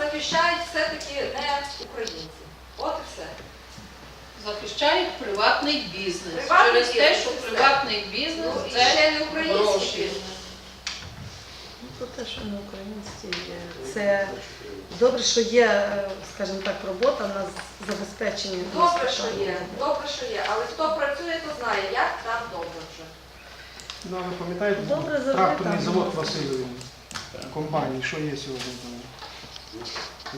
захищають все-таки не українці. От і все. Захищають приватний бізнес. Приватний Через те, що приватний бізнес Ну, і це ще не український гроші. бізнес. Ну, те, що не українські є. Це добре, що є, е, скажімо так, робота на забезпечення. Добре, що є, добре, що є. Але хто працює, то знає, як там добре вже. Ну, а ви пам'ятаєте, Добре, завжди тракторний завод Васильові компанії, що є сьогодні там?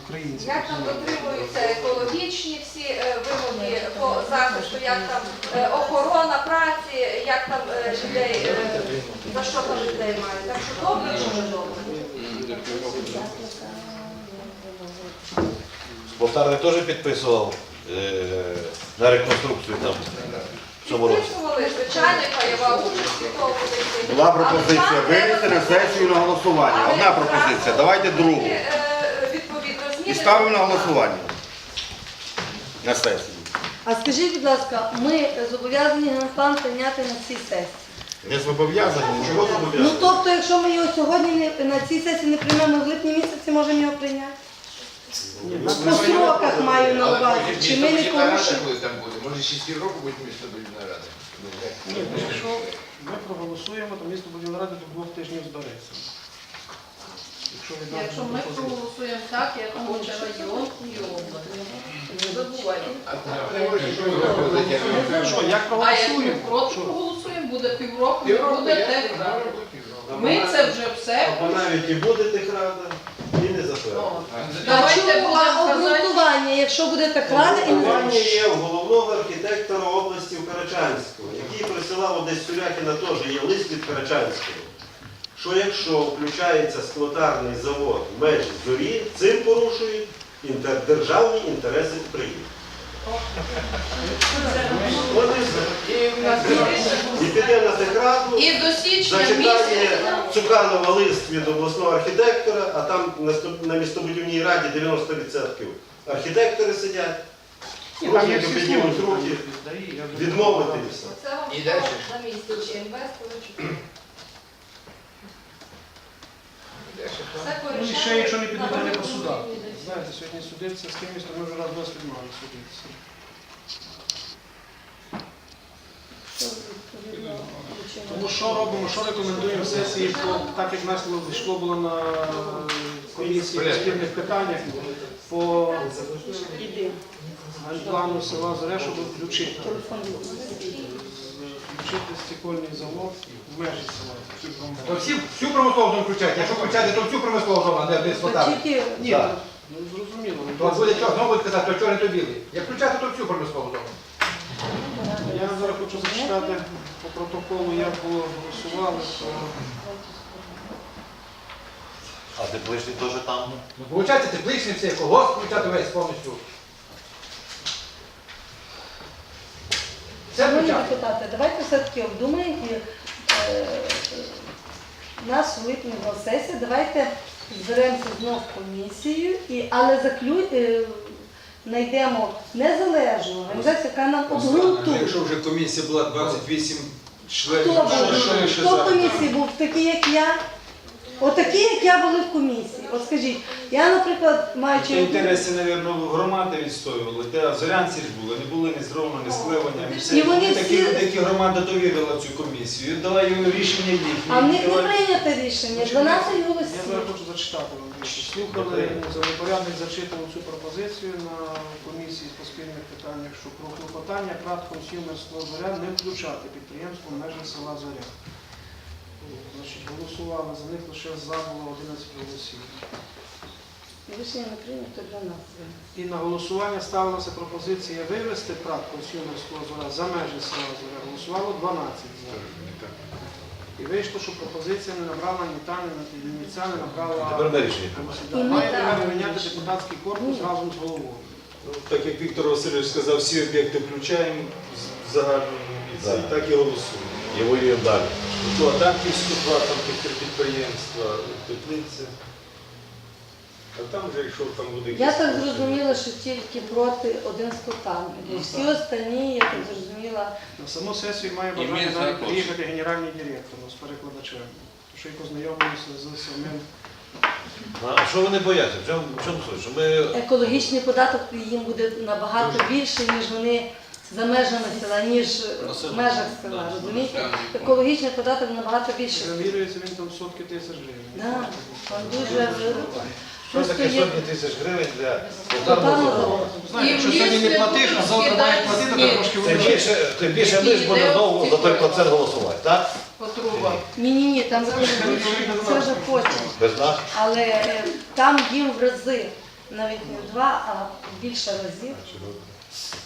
Українці. Як там дотримуються екологічні всі е, вимоги по захисту, як там е, охорона праці, як там е, людей, за що там людей мають. Так що добре, що не добре. Полтавник теж підписував е, на реконструкцію там. Підписували, звичайно, пайова участь від того буде йти. Була пропозиція винести на сесію на голосування. Одна пропозиція, давайте другу. І ставимо на голосування на сесію. А скажіть, будь ласка, ми зобов'язані генплан прийняти на цій сесії. Не зобов'язані, чого Ну зобов'язані? тобто, якщо ми його сьогодні не, на цій сесії не приймемо в липні місяці, можемо його прийняти? По сроках маю на увазі. Чи ми не порушимо? коли там буде? Може 6 року буде містобудівна рада? Ні, ну, якщо ми проголосуємо, то місто будівельної ради до двох тижнів збереться. Якщо Якщо ми пропозицію. проголосуємо так, як хоче район і область. Не забувайте. Ну, Що, як А як ми проголосуємо? проти Що? проголосуємо, буде півроку, не буде півроку. Ми це вже все. Або навіть і буде техрада, і не затвердить. О, А Давайте чому будемо казати. обґрунтування, якщо буде так рада і не Обґрунтування є в головного архітектора області в Карачанського, який присилав десь Сурякіна теж є лист від Карачанського. Що якщо включається склотарний завод в межі зорі, цим порушують інтер- державні інтереси України. І піде на січня зачитає. Цуканова лист від обласного архітектора, а там на містобудівній раді 90% архітектори сидять. Всі піднімуть руки, відмовити і все. Це вам І дальше? на місці чи інвестори, чи хто. Все Ну і ще якщо не на по судах. Знаєте, сьогодні судиться з кимось, то ми вже раз досвід мали судитися. Тому що робимо, що рекомендуємо сесії, по, так як в нас йшло було на комісії по спільних питаннях, по плану села Зоря, щоб включити. Включити стекольний завод в межі села. То всі, всю промислову зону включати. Якщо включати, то всю промислову зону, а не десь вода. тільки Ні, Так. ну зрозуміло. ну, То буде чого, знову будуть казати, то чорний, то білий. Як включати, то всю промислову зону. Я зараз хочу зачитати по протоколу, як було голосували, то А тепличний теж там. Ну, Виходить, тепличний все, колгосп включати весь повністю. Шановні депутати, давайте все-таки обдумаємо і е, нас липні була сесія, давайте зберемося знов в комісію, і, але заклю, е, знайдемо незалежну організацію, яка нам обґрунтує. Якщо вже комісія була 28 Хто членів, був? що- ще Хто в за? комісії був? Такий, як я? Отакі, як я були в комісії. От скажіть, я, наприклад, Це маючи... інтереси, мабуть, громади відстоювали. Те зорянці ж були, не були ні зровно, ні склевання. І вони Були такі всі- люди, які громада довірила цю комісію. Дала їм рішення їхнє. А в них не Давай- прийнято рішення, 12 я голосів. зараз хочу зачитати вам дещо. Слухали за непорядник зачитував цю пропозицію на комісії по спільних питаннях, що про клопотання ПРАТ Консюмерство Зоря не включати підприємство в межі села Зоря. Значить, голосували за них лише за було 11 голосів. Рішення не прийнято для нас. І на голосування ставилася пропозиція вивести ПРАТ Консюмерство Зоря за межі села Зоря. Голосувало 12 за. І вийшло, що пропозиція не набрала ні та, ні ні ця не набрала. Тепер на рішення. І ми Має так. намір міняти депутатський корпус разом з головою. Ну, Так як Віктор Васильович сказав, всі об'єкти включаємо в загальному і це, Так. і так і голосуємо. І воюємо далі. То Адамківську там підприємства, теплиця. А там вже, якщо там буде Я так зрозуміла, що тільки проти один скотами. Бо всі останні, я так зрозуміла, На саму сесію має ми бажання навіть приїхати генеральний директор ну, з перекладачем. Тому що і познайомилися з самим А що вони бояться? В чому, в чому суть? Що ми Екологічний податок їм буде набагато більший, ніж вони за межами села, ніж в межах села. Розумієте? Екологічний податок набагато більший. Вимірюється він там сотки тисяч гривень. Да, там дуже що таке сотні тисяч гривень для заводу? завод. Якщо сьогодні не платиш, а завтра маєш платити, то трошки більше, тим більше ми ж будемо знову за той процент голосувати, так? По. Ні, ні, ні, там це вже потім. Без нас? Але е, там їм в рази, навіть не в два, а більше разів.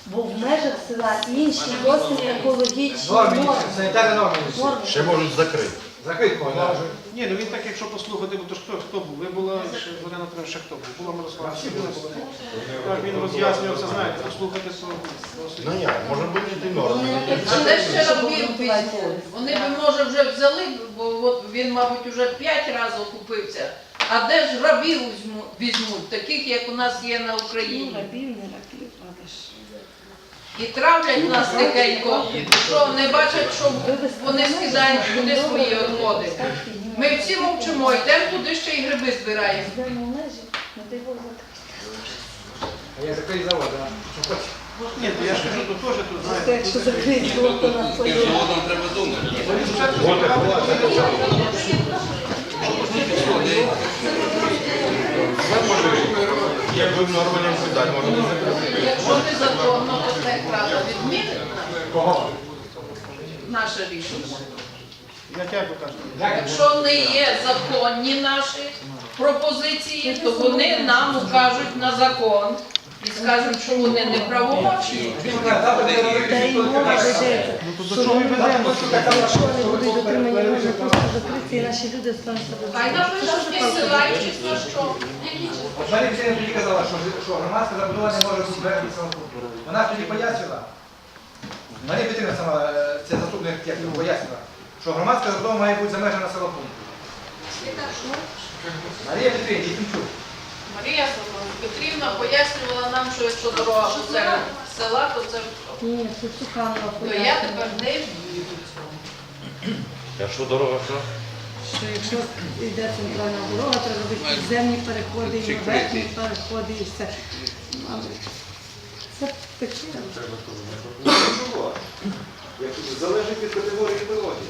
Бо в межах села інші досить екологічні Норми, норми. санітарні норми. Норми. Ще можуть закрити. Закрить можна. Ні, ну він так, якщо послухати, бо то ж хто, хто був? Ви була ще Зоряна ще хто був? Була Мирослава Сергійовна, була. Так, він роз'яснював це, знаєте, послухати свого. Ну як, може бути і норм. А де ще рабів візьмуть? Вони б, може, вже взяли, бо от він, мабуть, вже п'ять разів купився. А де ж рабів візьмуть, таких, як у нас є на Ну, Україні? рабів, не рабів. І травлять нас тихенько, що не бачать, що вони скидають туди свої відходи. Ми всі мовчимо, йдемо туди ще й гриби збираємо. Закрити. А я закрию завод, да. Що хочеш. Ні, то я ж кажу, то теж тут, знаєте. якщо закриють, то треба думати. Якби в нормальному питанні, можна не закрити. Якщо незаконно, то це рада відмінить Кого? наше рішення. Як як ви кажете? Якщо не є законні наші пропозиції, то вони нам укажуть на закон і скажуть, що вони неправомочні. Та й мова ведеться. Якщо вони будуть дотримані, можна просто закрити, і наші люди стануться Хай напишуть відсилаючись на що. От Марія Васильівна тоді казала, що, що громадська забудова не може бути берегом самопункту. Вона тоді пояснила, Марія Петрівна сама, е, це заступник, як його пояснила, що громадська забудова має бути за межами населеного пункту. Марія Петрівна, Єфімчук. Марія Петрівна пояснювала нам, що якщо дорога посеред села, то це Ні, це Суханова то я тепер не вірю. Якщо дорога що? що якщо йде центральна дорога, треба робити підземні переходи, і верхні переходи, і все. Але Це таке. Як залежить від категорії природи.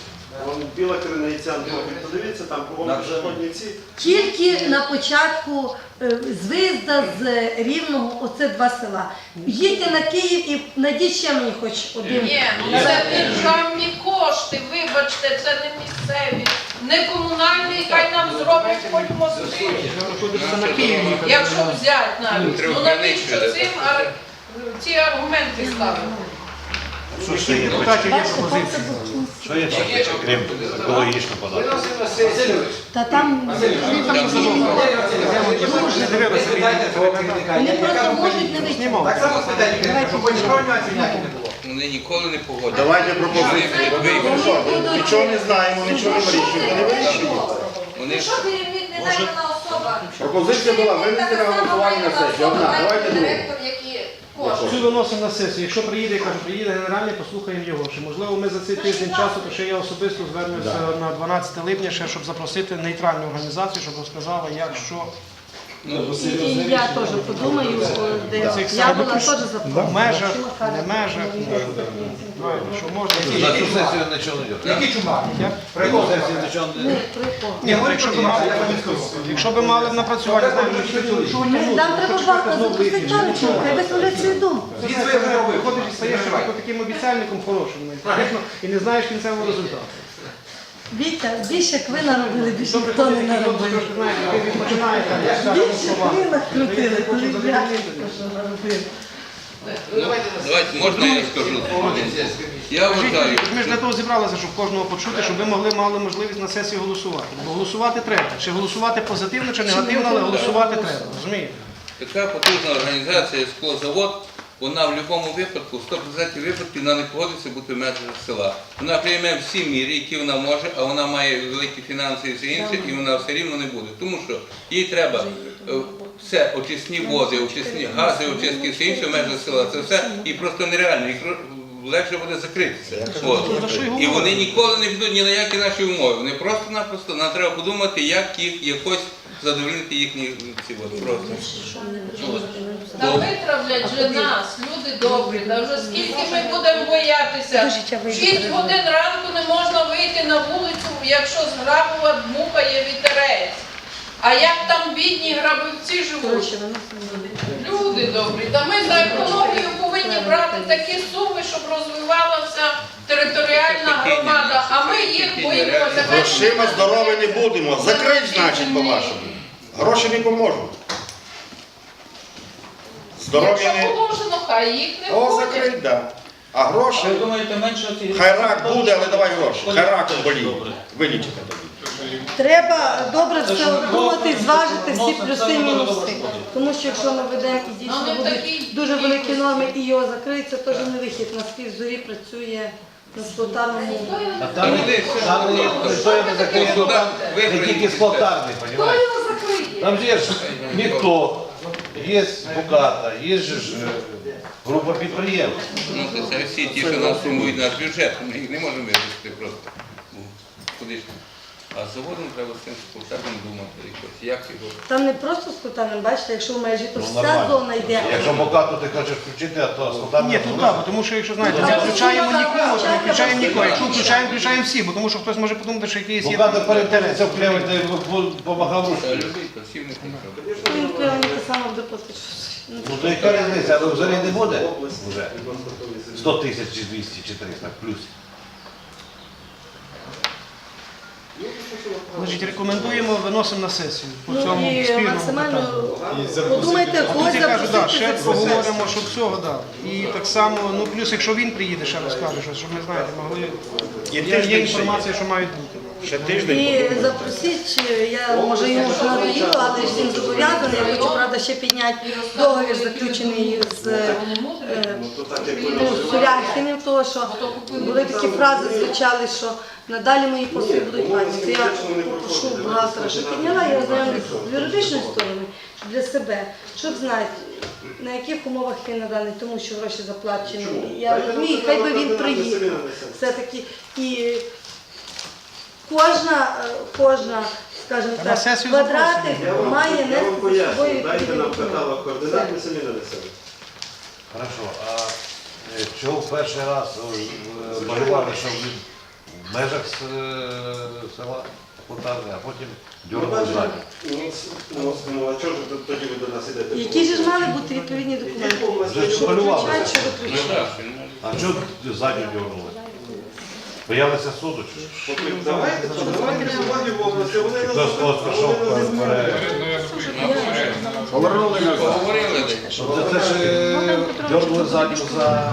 Вон біла криниця, подивіться, там кругом пішохідні ці. Тільки на початку е, з виїзда з Рівного, оце два села. Їдьте на Київ і знайдіть ще мені хоч один. Ні, ну це державні кошти, вибачте, це не місцеві, не комунальні, хай нам зроблять хоч мости. Якщо взяти навіть, ну навіщо цим ар- ці аргументи ставити? Що ще є? Депутатів є Бачите, це Що є таке, крім екологічного податку? Та там вони просто можуть не вийти. Так само спитайте щоб нюансів ніяких не було. Вони ніколи не погодять. Давайте пропозиції. Ну нічого не знаємо, нічого не вирішуємо, не вирішуємо. Якщо керівник не наймана особа, Пропозиція була винести на голосування на сесію. Одна, давайте другу. Цю виносимо на сесію. Якщо приїде, я кажу, приїде генеральний, послухаємо його. Чи можливо ми за цей тиждень часу, то ще я особисто звернуся на 12 липня, ще, щоб запросити нейтральну організацію, щоб розказала, як що. І, і я теж подумаю, де я була теж В запрошена. межах, не межах, що можна. На цю сесію нічого не йде. Який чумак? Як? Про Сесію нічого не Ні, про якого? Ні, ну, якщо б мали, якщо б мали напрацювання, що Ми- Нам треба багато запросити виключення. Таличного, хай висловлять свою думку. Він своє. Виходиш і стаєш таким обіцяльником хорошим, ну, і не знаєш кінцевого результату. Вітя, більше як ви наробили, більше ніхто не наробив. Більше ви накрутили, коли я що наробили. Давайте, можна я скажу? Я вважаю, Ми ж для того зібралися, щоб кожного почути, щоб ви могли мали можливість на сесії голосувати. Бо голосувати треба. Чи голосувати позитивно, чи негативно, але голосувати треба. Розумієте? така потужна організація, склозавод, вона в будь-якому випадку, 100% випадків, вона не погодиться бути в межах села. Вона прийме всі міри, які вона може, а вона має великі фінанси і все інше, і вона все рівно не буде. Тому що їй треба е, все, очисні води, очисні гази, очистки, все інше в межах села. Це все і просто нереально. Легше буде закритися. І вони ніколи не підуть ні на які наші умови. Вони просто-напросто нам треба подумати, як їх якось задовольнити їхні ці от просто. Та витравлять же нас, люди добрі, та вже скільки ми будемо боятися. 6 годин ранку не можна вийти на вулицю, якщо з грабова дмухає вітерець. А як там бідні грабівці живуть? Люди добрі, та ми за екологію повинні брати такі суми, щоб розвивалася територіальна громада, а ми їх боїмося. Грошима здорові не будемо. Закрить, значить, по-вашому. Гроші не поможуть. Здоров'я Якщо не. положено, хай їх не О, буде. закрить, так. А гроші. Хай рак буде, але давай гроші. Хай рак боліє. Вилічити тоді. Треба добре все обдумати, зважити всі плюси і мінуси. Тому що якщо ми ведемо і дійсно Ну, не будуть дуже великі норми і його закриють, це теж не вихід. На співзорі працює на сплотарному. А там, там не, ніхто не закриє, ну, там не тільки Хто його закриє? Там же ж ніхто, є Буката, є ж е, група підприємств. Ну, то це всі ті, що нас сумують наш бюджет, ми їх не можемо вирішити просто. Ну, Куди ж? А з заводом треба з цим спортсменом думати, якось, як його. Там не просто з склотарним, бачите, якщо в межі, то Ну, вся нормально. зона йде. Якщо Букату ти хочеш включити, а то склотарний... Ні, тут так, тому що якщо знаєте, не включаємо нікого, то не включаємо нікого. Якщо включаємо, включаємо всі, бо тому що хтось може подумати, що якийсь є. Буката перед тим, це де помагав Та ручкою. любий, то всі них нічого. Він впливає те саме буде. Ну то яка різниця, але взагалі не буде вже 100 тисяч чи 200 чи 300 плюс. Значить, рекомендуємо, виносимо на сесію по Ну цьому і спільному максимально подумайте, А когось я кажу, да, ще запросити. поговоримо, щоб цього, да. І так само, ну плюс, якщо він приїде, ще розкаже щось, щоб ми знаєте, могли. Є, є інформація, що мають бути. Ще тиждень І запросіть, я може йому вже надоїло, але ж він зобов'язаний. Я хочу, правда, ще підняти договір заключений з е, Ну, так, як ну, Суряхіним, того, що були такі фрази звучали, що надалі мої послуги будуть платні. То я попрошу бухгалтера, щоб підняла, я ознайомлюсь з юридичної сторони для себе, щоб знати, на яких умовах він наданий, тому що гроші заплачені. Я розумію, хай би він приїхав. Все-таки і кожна, е, кожна, скажімо так, квадратик має нести за собою дайте нам каталог координат, ми самі нанесемо. Хорошо, а е, чого в перший раз малювали, що в в межах е, села Потарне, а потім Ну, дьорнули ну, ну, ну, а чого ж тоді ви до нас ідете? Які ж мали бути відповідні документи? Вже ж Що малювали. включають, що виключають. А чого ззаді дьорнули? Боялися суду чи що? Давайте, давайте сьогодні в області, вони нас Хтось когось пере... поговорили десь. Ну, Це ж е, дьорнули ззаді за...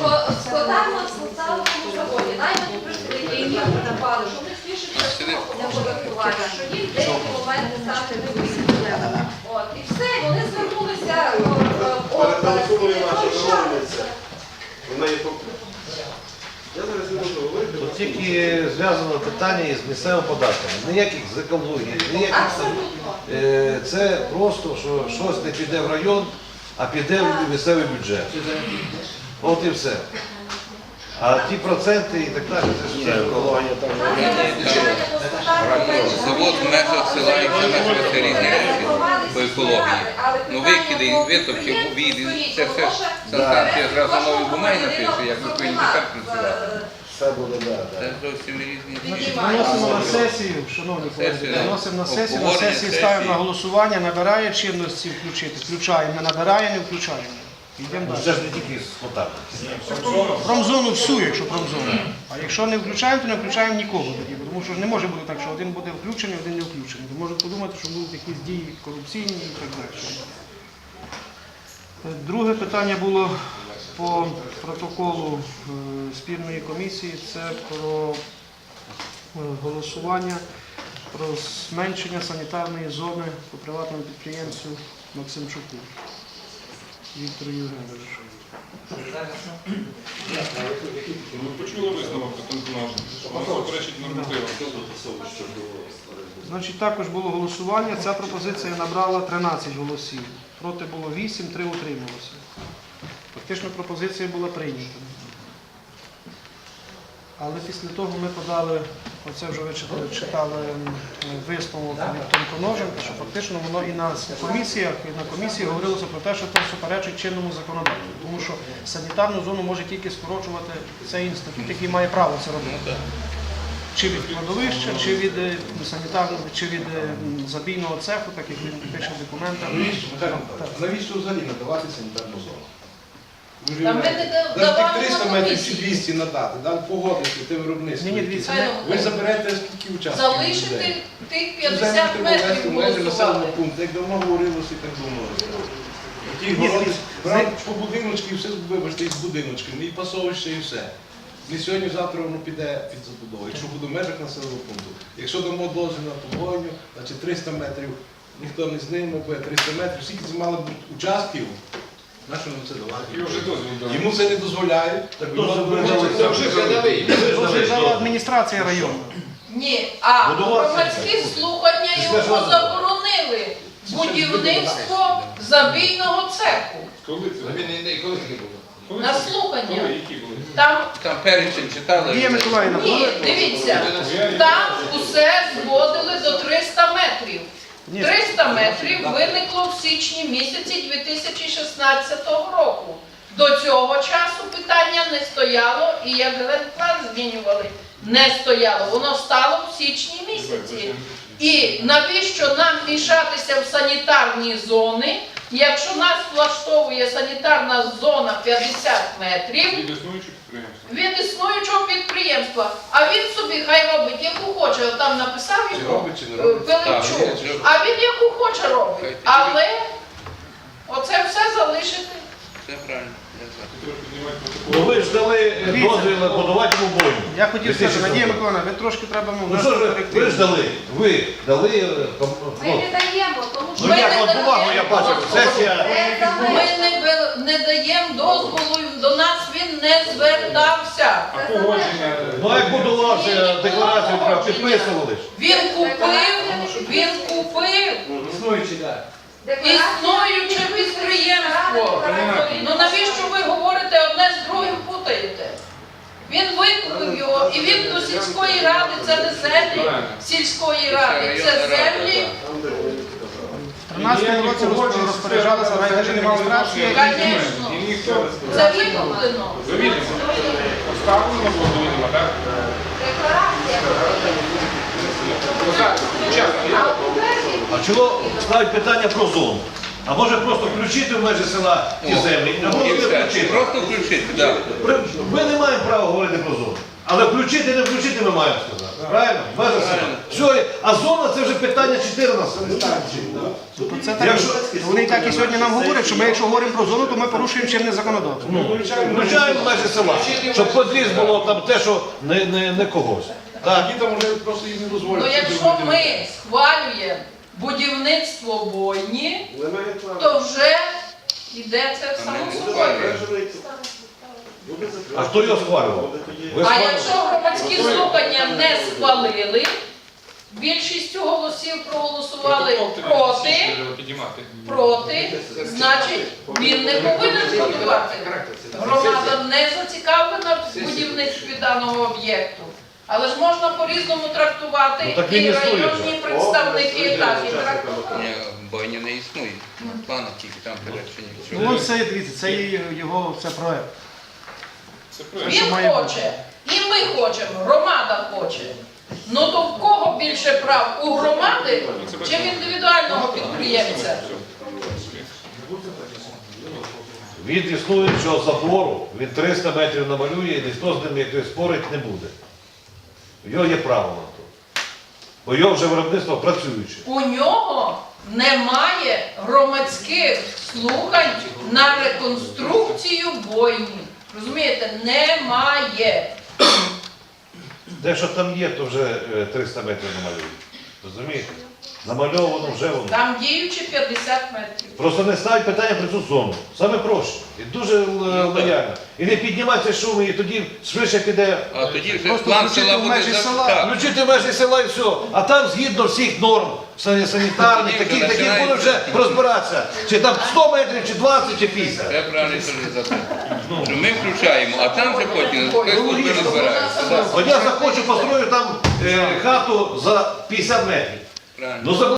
По складарно складали в заводі. Дайте прийшли, і їм напали, що вони спішить фотографування, що їм деякі моменти стати не висвітлили. От, і все, вони звернулися до е, області. Перетелефонує ваша Ну, що? замовниця. Вона є по... Я зараз не можу говорити. Тут тільки зв'язано питання із місцевим податком. Ніяких з екології, ніяких... Абсолютно. Е, Це просто, що щось не піде в район, а піде в місцевий бюджет. От і все. А ті проценти і так далі, це ж не екологія. там. Завод в межах села і це різні речі по екології. Ну викиди, витоки, обіди, це все ж санстанція зразу нові бумаги напише, як ви повинні тепер працювати. Все буде, да. Це зовсім різні речі. Виносимо на сесію, шановні колеги, Сесію, виносимо на сесію, на обговорення сесії ставимо на голосування, набирає чинності включити, включаємо, не набирає, не включаємо. Йдемо Ну, далі. Це ж не тільки з потапом. Промзону всю, якщо промзону. А якщо не включаємо, то не включаємо нікого тоді, бо тому що ж не може бути так, що один буде включений, один не включений. Бо Можуть подумати, що будуть якісь дії корупційні і так далі. Е, Друге питання було по протоколу е, спільної комісії, це про е, голосування про зменшення санітарної зони по приватному підприємцю Максимчуку Віктору Євгеновичу. Почули висновок суперечить нормативам. Значить, також було голосування. Ця пропозиція набрала 13 голосів. Проти було 8, 3 утрималося. Фактично пропозиція була прийнята. Але після того ми подали Оце вже ви читали, читали висновок від Тонконоженка, що фактично воно і на комісіях, і на комісії говорилося про те, що це суперечить чинному законодавству. Тому що санітарну зону може тільки скорочувати цей інститут, який має право це робити. Чи від кладовища, чи від е, санітарного, чи від е, забійного цеху, так як він пише в. Навіщо взагалі надавати санітарну зону? Ви Та ми не навіть давали тих 300 на метрів чи комісії. 200 надати, да, погодити те виробництво. Ні, ні, яке. дивіться, Ви Михайлович, заберете скільки учасників? Залишити людей? тих Ну, 50 замість того, метрів в межі голосувати. населеного пункту, як давно говорилося і так давно. Ті Ні, городи, брати по будиночки, і все, вибачте, із будиночками, і пасовище, і все. Не сьогодні, завтра воно піде під забудову, якщо буде в межах населеного пункту. Якщо дамо дозвіл на погоню, значить 300 метрів, ніхто не зніме, буде 300 метрів, скільки це мало бути участків, на що це давати? Йому це не дозволяють. Так Йому дали. Вже передали. Дозволяла адміністрація району. Ні, а громадські слухання його заборонили. Будівництво забійного цеху. Коли це? Було? На слухання. Там Там перечень читали. Дія Миколаївна, ні, дивіться, там усе зводили до 300 метрів. Ні. 300 метрів виникло в січні місяці 2016 року. До цього часу питання не стояло, і як генплан змінювали, не стояло. Воно стало в січні місяці. І навіщо нам мішатися в санітарні зони, якщо нас влаштовує санітарна зона 50 метрів Від існуючих підприємств. від існуючого підприємства, а він собі хай робить, яку хоче, там написав Чи його робить, чи не е, робить? А він яку хоче робить. Але оце все залишити. Це правильно. Ну ви ж дали дозвіл на подавати йому бойню. Я хотів сказати, 2006 Надія. Миколаївна, ви трошки треба ну, Ну що ж ви, ви ж дали, ви дали, е, ком- Ми ну, не даємо, тому що ну Ми як, не от бумагу я даємо бачив, дозволу. сесія, це Ми не, бе- не даємо дозволу, до нас він не звертався. А погодження? ну як будувався декларацію, підписували ж. Він купив, він купив Існуючий, так. Існуюче підприємство. Ну навіщо ви говорите одне з другим путаєте? Він викупив його, і він до сільської ради, це не землі сільської ради, це землі. 13 році розпо- розпоряджалася райдержадміністрація. Звісно, це викуплено. Поставлено було так? Декларація. А у першій А чого ставить питання про зону? А може просто включити в межі села ті землі, а може не включити. Просто включити, так. Ми не маємо права говорити про зону. Але включити, не включити ми маємо сказати. Правильно? Межа села. Все, а зона це вже питання 14. Тобто це так, Якщо- вони так і сьогодні нам говорять, що ми якщо говоримо про зону, то ми порушуємо чинне законодавство. Ну, включаємо межі села, щоб подріз було там те, що не, не, не когось. Так. Тоді там вже просто їм не Ну якщо ми схвалюємо будівництво бойні, то вже йде це ми само собою. А хто його схвалював? Ви А схвалювали? якщо громадські слухання не схвалили, більшістю голосів проголосували проти, Піднімати. проти, значить він не повинен будувати. Громада не зацікавлена в будівництві даного об'єкту. Але ж можна по-різному трактувати Ну, так він і існує районні вже. представники так і трактувати. Ні, бойні не існує. Плана тільки там перечені. Ну, ось це, дивіться, це є його це проект. Він має хоче, і ми хочемо, громада хоче. Ну то в кого більше прав? У громади чи в індивідуального підприємця? Від існуючого забору він 300 метрів намалює і ніхто з ним якось спорить не буде. Його є право на то. Бо його вже виробництво працююче. У нього немає громадських слухань на реконструкцію бойні. Розумієте, немає. Те, що там є, то вже е, 300 метрів намалюють. Розумієте? Намальовано вже воно. Там діючі 50 метрів. Просто не ставить питання про цю зону. Саме проще. І дуже е, лояльно. І не піднімайте шум, і тоді швидше піде. А тоді вже Просто план включити села в буде межі за- села. так. Включити межі села і все. А там згідно всіх норм сані- санітарних, Тоді вже таких, таких будуть вже розбиратися. Чи там 100 метрів, чи 20, чи 50. Це правильно теж за те. Що ми включаємо, а там вже потім розбираються. От я захочу построю там е, хату за 50 метрів. Правильно. Ну, за